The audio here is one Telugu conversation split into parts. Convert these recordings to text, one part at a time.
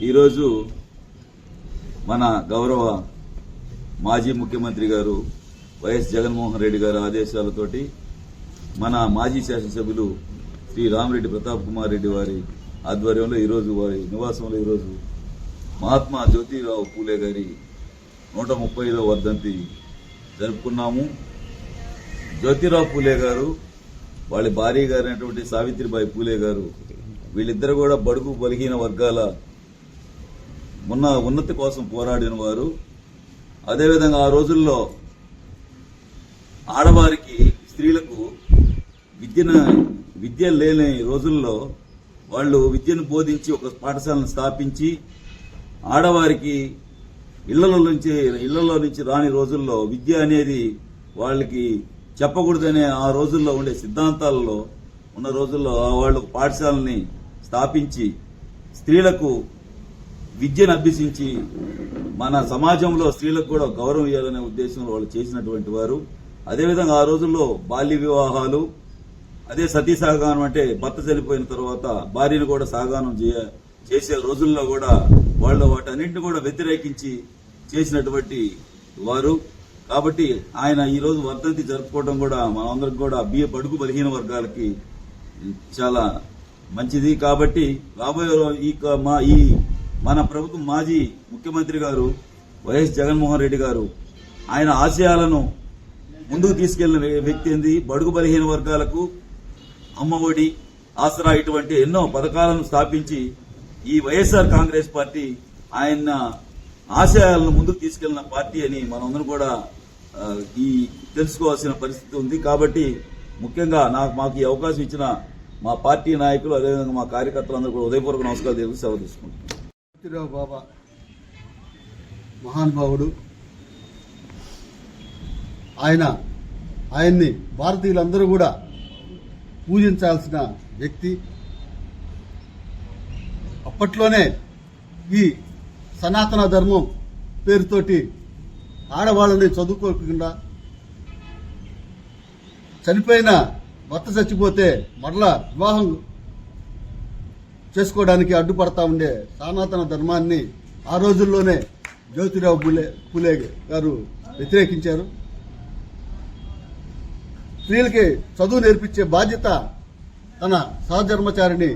ఈరోజు మన గౌరవ మాజీ ముఖ్యమంత్రి గారు వైఎస్ జగన్మోహన్ రెడ్డి గారి ఆదేశాలతోటి మన మాజీ శాసనసభ్యులు శ్రీ రామిరెడ్డి ప్రతాప్ కుమార్ రెడ్డి వారి ఆధ్వర్యంలో ఈరోజు వారి నివాసంలో ఈరోజు మహాత్మా జ్యోతిరావు పూలే గారి నూట ముప్పైలో వర్ధంతి జరుపుకున్నాము. జ్యోతిరావు పూలే గారు వాళ్ళ భార్య గారైనటువంటి సావిత్రిబాయి పూలే గారు వీళ్ళిద్దరు కూడా బడుగు బలహీన వర్గాల ఉన్న ఉన్నతి కోసం పోరాడిన వారు. అదేవిధంగా ఆ రోజుల్లో ఆడవారికి స్త్రీలకు విద్యను విద్య లేని రోజుల్లో వాళ్ళు విద్యను బోధించి ఒక పాఠశాలను స్థాపించి ఆడవారికి ఇళ్ళలో నుంచి ఇళ్ళలో నుంచి రాని రోజుల్లో విద్య అనేది వాళ్ళకి చెప్పకూడదనే ఆ రోజుల్లో ఉండే సిద్ధాంతాలలో ఉన్న రోజుల్లో వాళ్ళు పాఠశాలని స్థాపించి స్త్రీలకు విద్యను అభ్యసించి మన సమాజంలో స్త్రీలకు కూడా గౌరవం ఇవ్వాలనే ఉద్దేశంలో వాళ్ళు చేసినటువంటి వారు. అదేవిధంగా ఆ రోజుల్లో బాల్య వివాహాలు అదే సతీ సహగానం అంటే భర్త చనిపోయిన తర్వాత భార్యను కూడా సహగానం చేయ చేసే రోజుల్లో కూడా వాళ్ళు వాటన్నింటిని కూడా వ్యతిరేకించి చేసినటువంటి వారు. కాబట్టి ఆయన ఈరోజు వర్ధంతి జరుపుకోవడం కూడా మనందరికి కూడా బియ్య బడుగు బలహీన వర్గాలకి చాలా మంచిది కాబట్టి రాబోయే ఈ క- మా ఈ మన ప్రభుత్వం మాజీ ముఖ్యమంత్రి గారు వైఎస్ జగన్మోహన్ రెడ్డి గారు ఆయన ఆశయాలను ముందుకు తీసుకెళ్ళిన వ్య- వ్యక్తి ఏంది? బడుగు బలహీన వర్గాలకు అమ్మఒడి ఆసరా ఇటువంటి ఎన్నో పథకాలను స్థాపించి ఈ వైఎస్ఆర్ కాంగ్రెస్ పార్టీ ఆయన ఆశయాలను ముందుకు తీసుకెళ్ళిన పార్టీ అని మనందరం కూడా ఈ తెలుసుకోవాల్సిన పరిస్థితి ఉంది. కాబట్టి ముఖ్యంగా నాకు మాకు ఈ అవకాశం ఇచ్చిన మా పార్టీ నాయకులు అదేవిధంగా మా కార్యకర్తలందరూ కూడా ఉదయపూర్వక నమస్కారాలు తెలుగు సెలవు తీసుకుంటున్నాం. జ్యోతిరావు బాబా మహానుభావుడు ఆయన ఆయన్ని భారతీయులందరూ కూడా పూజించాల్సిన వ్యక్తి. అప్పట్లోనే ఈ సనాతన ధర్మం పేరుతోటి ఆడవాళ్ళని చదువుకోకుండా చనిపోయిన భర్త చచ్చిపోతే మరలా వివాహం చేసుకోవడానికి అడ్డుపడతా ఉండే సనాతన ధర్మాన్ని ఆ రోజుల్లోనే జ్యోతిరావు పులే పులే గారు వ్యతిరేకించారు. స్త్రీలకి చదువు నేర్పించే బాధ్యత తన సహధర్మచారిణి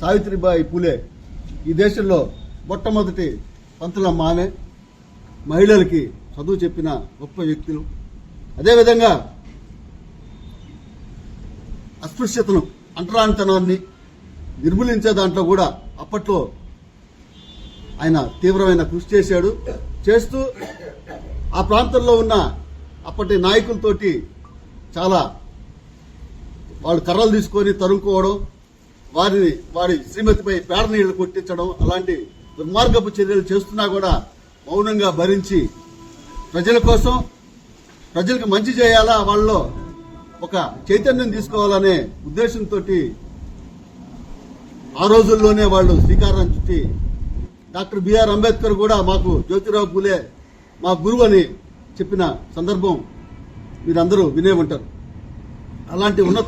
సావిత్రిబాయి పూలే. ఈ దేశంలో మొట్టమొదటి పంతులమ్మ ఆమె. మహిళలకి చదువు చెప్పిన గొప్ప వ్యక్తులు. అదేవిధంగా అస్పృశ్యతను అంటరానితనాన్ని నిర్మూలించే దాంట్లో కూడా అప్పట్లో ఆయన తీవ్రమైన కృషి చేశాడు. చేస్తూ ఆ ప్రాంతంలో ఉన్న అప్పటి నాయకులతోటి చాలా వాళ్ళు కర్రలు తీసుకొని తరుముకోవడం వారిని వారి శ్రీమతిపై పేడ నీళ్ళు కొట్టించడం అలాంటి దుర్మార్గపు చర్యలు చేస్తున్నా కూడా మౌనంగా భరించి ప్రజల కోసం ప్రజలకు మంచి చేయాలా? వాళ్ళలో ఒక చైతన్యం తీసుకోవాలనే ఉద్దేశంతో ఆ రోజుల్లోనే వాళ్ళు శ్రీకారం చుట్టి డాక్టర్ బిఆర్ అంబేద్కర్ కూడా మాకు జ్యోతిరావు పూలే మా గురువు అని చెప్పిన సందర్భం మీరందరూ వినే ఉంటారు అలాంటి ఉన్నత